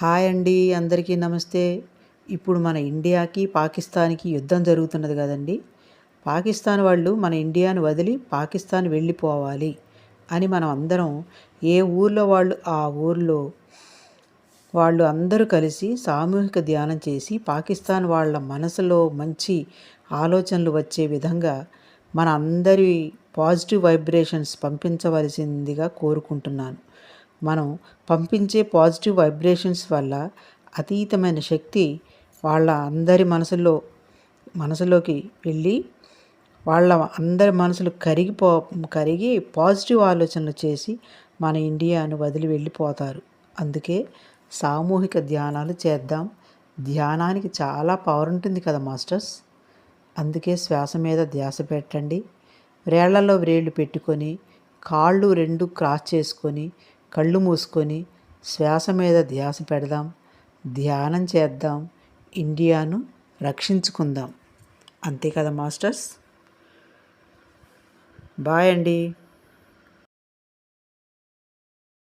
Hi అండి అందరికీ నమస్తే. ఇప్పుడు మన ఇండియాకి పాకిస్తాన్కి యుద్ధం జరుగుతున్నది కదండి. పాకిస్తాన్ వాళ్ళు మన ఇండియాను వదిలి పాకిస్తాన్ వెళ్ళిపోవాలి అని మనం అందరం ఏ ఊర్లో వాళ్ళు ఆ ఊర్లో వాళ్ళు అందరూ కలిసి సామూహిక ధ్యానం చేసి పాకిస్తాన్ వాళ్ళ మనసులో మంచి ఆలోచనలు వచ్చే విధంగా మన అందరి పాజిటివ్ వైబ్రేషన్స్ పంపించవలసిందిగా కోరుకుంటున్నాను. మనం పంపించే పాజిటివ్ వైబ్రేషన్స్ వల్ల అతీతమైన శక్తి వాళ్ళ అందరి మనసులో మనసులోకి వెళ్ళి వాళ్ళ అందరి మనసులు కరిగిపో కరిగి పాజిటివ్ ఆలోచనలు చేసి మన ఇండియాను వదిలి వెళ్ళిపోతారు. అందుకే సామూహిక ధ్యానాలు చేద్దాం. ధ్యానానికి చాలా పవర్ ఉంటుంది కదా మాస్టర్స్ అందుకే శ్వాస మీద ధ్యాస పెట్టండి. వేళ్ళలో వ్రేళ్ళు పెట్టుకొని కాళ్ళు రెండు క్రాస్ చేసుకొని కళ్ళు మూసుకొని శ్వాస మీద ధ్యాస పెడదాం ధ్యానం చేద్దాం ఇండియాను రక్షించుకుందాం. అంతే కదా మాస్టర్స్? బాయ్ అండి.